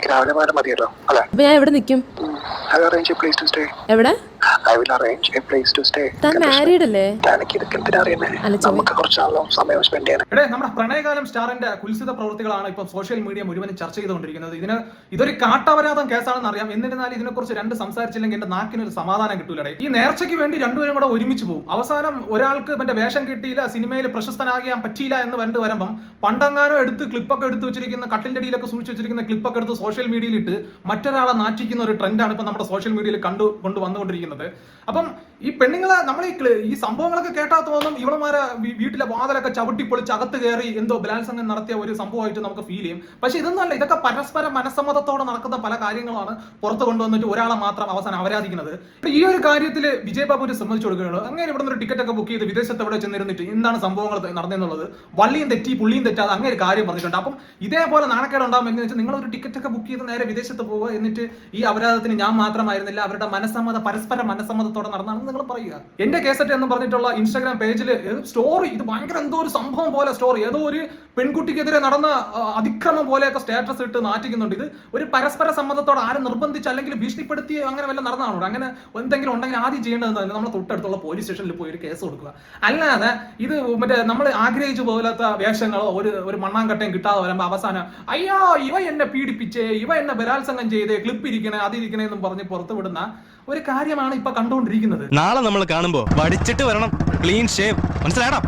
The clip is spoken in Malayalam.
എനിക്ക് രാവിലെ പോയാലും മതിയല്ലോ അല്ലെ? ഞാൻ എവിടെ നിൽക്കും എവിടെ? I will arrange a place to stay താൻ മാരീഡ് അല്ലേ എനിക്ക് ഇതൊക്കെ എന്തിനാ അറിയുന്നേ? നമുക്ക് കുറച്ചാണല്ലോ സമയം സ്പെൻഡ് ചെയ്യാൻ എടേ നമ്മുടെ പ്രണയകാലം സ്റ്റാറിന്റെ കുൽസിത പ്രവൃത്തികളാണ് ഇപ്പം സോഷ്യൽ മീഡിയ മുഴുവൻ ചർച്ച ചെയ്തുകൊണ്ടിരിക്കുന്നത്. ഇതിന് ഇതൊരു കാട്ടപരാധം കേസാണെന്ന് അറിയാം. എന്നിരുന്നാലും ഇതിനെക്കുറിച്ച് രണ്ട് സംസാരിച്ചില്ലെങ്കിൽ എന്റെ നാക്കിന് ഒരു സമാധാനം കിട്ടൂലടേ. ഈ നേർച്ചയ്ക്ക് വേണ്ടി രണ്ടുപേരും കൂടെ ഒരുമിച്ച് പോകും അവസാനം ഒരാൾക്ക് മറ്റേ വേഷം കിട്ടിയില്ല സിനിമയിൽ പ്രശസ്തനാകാൻ പറ്റിയില്ല എന്ന് പറഞ്ഞിട്ട് വരുമ്പം പണ്ടങ്ങാനോ എടുത്ത് ക്ലിപ്പൊക്കെ എടുത്ത് വെച്ചിരിക്കുന്ന കട്ടിന്റെ അടിയിലൊക്കെ സൂക്ഷിച്ച് വെച്ചിരിക്കുന്ന ക്ലിപ്പൊക്കെ എടുത്ത് സോഷ്യൽ മീഡിയയിൽ ഇട്ട് മറ്റൊരാളെ നാറ്റിക്കുന്ന ഒരു ട്രെൻഡാണ് ഇപ്പൊ നമ്മുടെ സോഷ്യൽ മീഡിയയിൽ കണ്ടു കൊണ്ട് വന്നുകൊണ്ടിരിക്കുന്നത്. അപ്പം ഈ പെണ്ണുങ്ങളെ നമ്മൾ ഈ ഈ സംഭവങ്ങളൊക്കെ കേട്ടാ തോന്നും ഇവളമാരെ വീട്ടിലെ വാതിലൊക്കെ ചവിട്ടി പൊളിച്ച് അകത്ത് കയറി എന്തോ ബലാത്സംഗം നടത്തിയ ഒരു സംഭവമായിട്ട് നമുക്ക് ഫീൽ ചെയ്യും. പക്ഷെ ഇതൊന്നല്ല ഇതൊക്കെ പരസ്പര മനസ്സമ്മതത്തോടെ നടക്കുന്ന പല കാര്യങ്ങളാണ് പുറത്ത് കൊണ്ടുവന്നിട്ട് ഒരാളെ മാത്രം അവസാനം അവരാധിക്കുന്നത്. ഈ ഒരു കാര്യത്തിൽ വിജയ് ബാബുവിനെ സംബന്ധിച്ച് കൊടുക്കുകയുള്ളൂ. അങ്ങനെ ഇവിടെ ഒരു ടിക്കറ്റ് ഒക്കെ ബുക്ക് ചെയ്ത് വിദേശത്ത് എവിടെ ചെന്നിരുന്നിട്ട് എന്താണ് സംഭവങ്ങൾ നടന്നെന്നുള്ളത് വള്ളിയും തെറ്റി പുള്ളിയും തെറ്റാതെ അങ്ങനെ ഒരു കാര്യം പറഞ്ഞിട്ടുണ്ട്. അപ്പം ഇതേപോലെ നാണക്കേട് ഉണ്ടാകും എന്ന് വെച്ചാൽ നിങ്ങൾ ഒരു ടിക്കറ്റ് ഒക്കെ ബുക്ക് ചെയ്ത് നേരെ വിദേശത്ത് പോവുക എന്നിട്ട് ഈ അപരാധത്തിന് ഞാൻ മാത്രമായിരുന്നില്ല അവരുടെ മനസ്സമ്മത പരസ്പര മനസ്സമ്മതത്തോടെ നടന്നാണെന്ന് നിങ്ങൾ പറയുക. എന്റെ കേസറ്റ് എന്ന് പറഞ്ഞിട്ടുള്ള ഇൻസ്റ്റാഗ്രാം പേജിൽ സ്റ്റോറി ഇത് ഭയങ്കര എന്തോ ഒരു സംഭവം പോലെ സ്റ്റോറി ഏതോ ഒരു പെൺകുട്ടിക്കെതിരെ നടന്ന അതിക്രമം പോലെയൊക്കെ സ്റ്റാറ്റസ് ഇട്ട് നാറ്റിക്കുന്നുണ്ട്. ഇത് ഒരു പരസ്പര സമ്മതത്തോടെ ആരും നിർബന്ധിച്ച് അല്ലെങ്കിൽ ഭീഷണിപ്പെടുത്തി അങ്ങനെ വല്ല നടന്നാണോ? അങ്ങനെ എന്തെങ്കിലും ഉണ്ടെങ്കിൽ ആദ്യം ചെയ്യേണ്ടത് തന്നെ നമ്മൾ തൊട്ടടുത്തുള്ള പോലീസ് സ്റ്റേഷനിൽ പോയി ഒരു കേസ് കൊടുക്കുക. അല്ലാതെ ഇത് മറ്റേ നമ്മൾ ആഗ്രഹിച്ചു പോലാത്ത വേഷങ്ങളോ ഒരു ഒരു മണ്ണാങ്കട്ടയും കിട്ടാതെ വരുമ്പോൾ അവസാനം അയ്യോ ഇവ എന്നെ പീഡിപ്പിച്ചേ ഇവ എന്നെ ബലാത്സംഗം ചെയ്തേ ക്ലിപ്പ് ഇരിക്കണേ അതിരിക്കണേ എന്നും പറഞ്ഞ് പുറത്തുവിടുന്ന ഒരു കാര്യമാണ് ഇപ്പൊ കണ്ടുകൊണ്ടിരിക്കുന്നത്. നാളെ നമ്മൾ കാണുമ്പോ വടിച്ചിട്ട് വരണം. Clean shave മനസ്സിലായടാ?